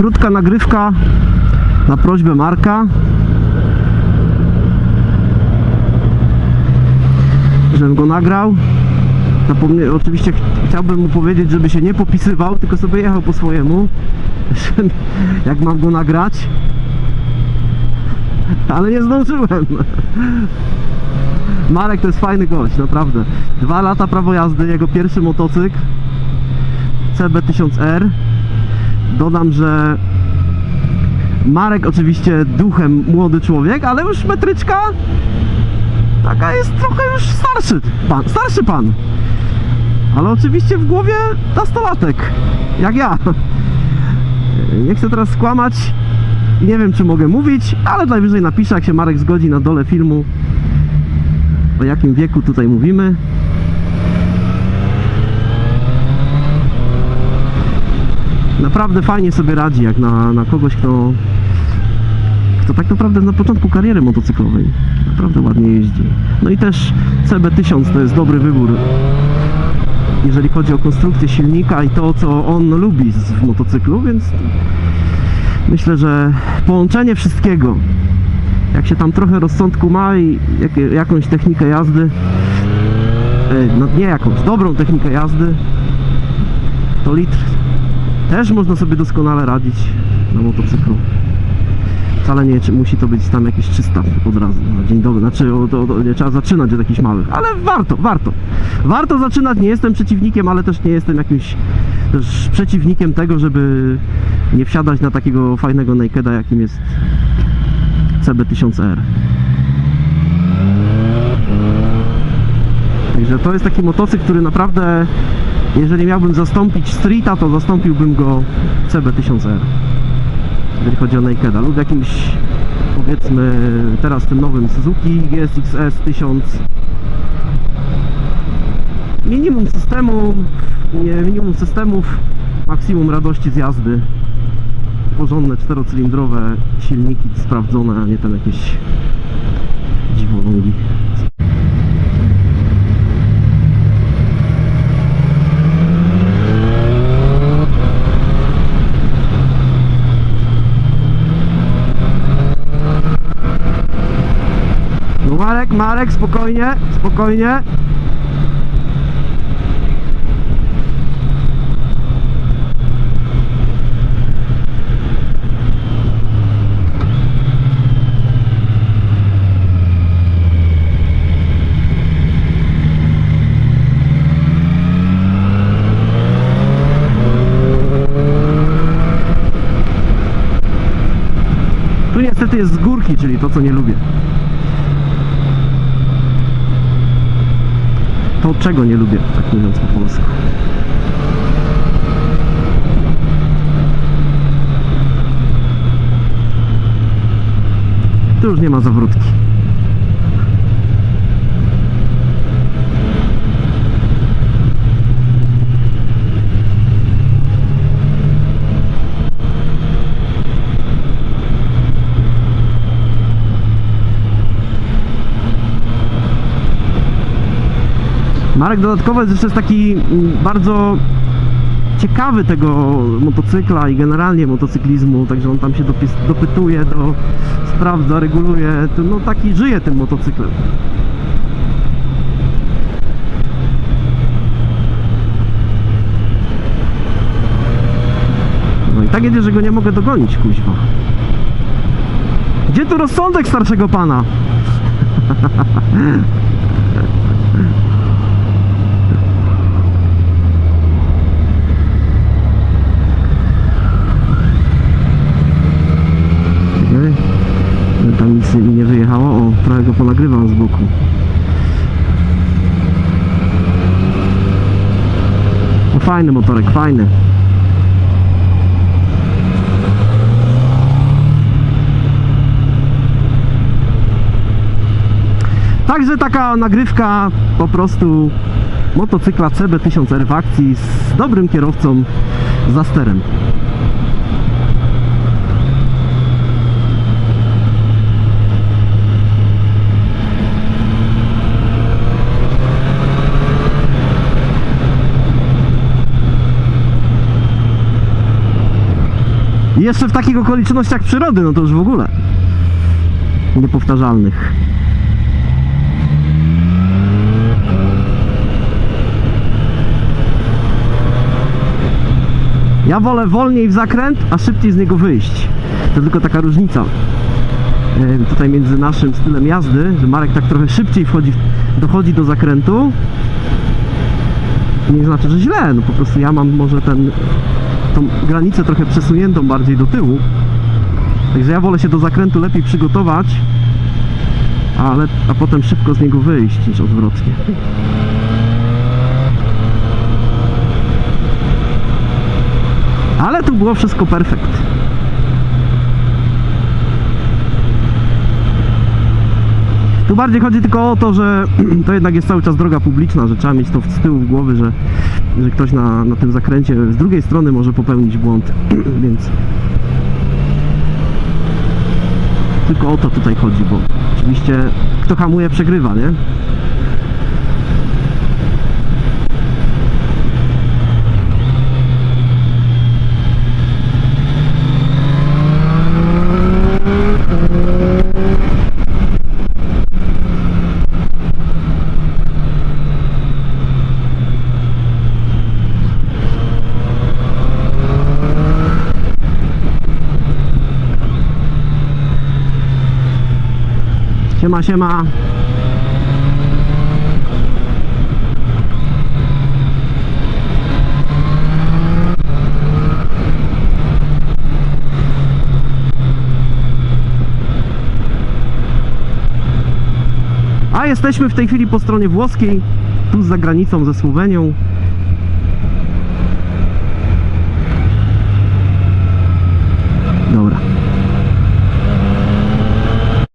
krótka nagrywka na prośbę Marka. Żebym go nagrał. Zapomnie, oczywiście ch- chciałbym mu powiedzieć, żeby się nie popisywał, tylko sobie jechał po swojemu. Jak mam go nagrać. Ale nie zdążyłem. Marek to jest fajny gość, naprawdę. Dwa lata prawo jazdy, jego pierwszy motocykl CB1000R. Dodam, że Marek oczywiście duchem młody człowiek, ale już metryczka taka jest trochę już starszy pan, starszy pan. Ale oczywiście w głowie nastolatek, jak ja. Nie chcę teraz skłamać i nie wiem czy mogę mówić, ale najwyżej napiszę jak się Marek zgodzi na dole filmu o jakim wieku tutaj mówimy. Naprawdę fajnie sobie radzi, jak na, na kogoś, kto, kto tak naprawdę na początku kariery motocyklowej naprawdę ładnie jeździ. No i też CB1000 to jest dobry wybór, jeżeli chodzi o konstrukcję silnika i to, co on lubi w motocyklu, więc myślę, że połączenie wszystkiego, jak się tam trochę rozsądku ma i jak, jakąś technikę jazdy, e, no nie jakąś, dobrą technikę jazdy, to litr też można sobie doskonale radzić na motocyklu. Wcale nie musi to być tam jakieś 300 od razu na dzień dobry. Znaczy, o, to, to, nie trzeba zaczynać od jakichś małych, ale warto, warto. Warto zaczynać. Nie jestem przeciwnikiem, ale też nie jestem jakimś przeciwnikiem tego, żeby nie wsiadać na takiego fajnego nakeda, jakim jest CB1000R. Także to jest taki motocykl, który naprawdę, jeżeli miałbym zastąpić Streeta, to zastąpiłbym go CB1000R. Jeżeli chodzi o nakeda lub jakimś, powiedzmy, teraz tym nowym Suzuki GSX-S 1000. Minimum systemu, nie, minimum systemów, maksimum radości z jazdy. Porządne czterocylindrowe silniki sprawdzone, a nie tam jakieś dziwolągi. Marek, Marek, spokojnie, spokojnie. Tu niestety jest z górki, czyli to co nie lubię. To czego nie lubię, tak mówiąc po polsku. Tu już nie ma zawrótki. Marek dodatkowo jest jeszcze taki mm, bardzo ciekawy tego motocykla i generalnie motocyklizmu, także on tam się dopytuje, do, sprawdza, reguluje, no taki żyje tym motocyklem. No i tak jedzie, że go nie mogę dogonić, kuźwa. Gdzie tu rozsądek starszego pana? Czekaj. No Tam nic mi nie wyjechało. Ponagrywam z boku. No fajny motorek, fajny. Także taka nagrywka po prostu motocykla CB1000R w akcji z dobrym kierowcą za sterem. Jeszcze w takich okolicznościach przyrody, no to już w ogóle niepowtarzalnych. Ja wolę wolniej w zakręt, a szybciej z niego wyjść. To tylko taka różnica e, tutaj między naszym stylem jazdy, że Marek tak trochę szybciej wchodzi, dochodzi do zakrętu. Nie znaczy, że źle, no po prostu ja mam może ten, tą granicę trochę przesuniętą bardziej do tyłu. Także ja wolę się do zakrętu lepiej przygotować, ale, a potem szybko z niego wyjść niż odwrotnie. Ale tu było wszystko perfekt. Tu bardziej chodzi tylko o to, że to jednak jest cały czas droga publiczna, że trzeba mieć to z tyłu w głowy, że, że ktoś na, na tym zakręcie z drugiej strony może popełnić błąd, więc tylko o to tutaj chodzi, bo oczywiście kto hamuje przegrywa, nie? Siema, siema. A jesteśmy w tej chwili po stronie włoskiej, tu za granicą ze Słowenią. Dobra.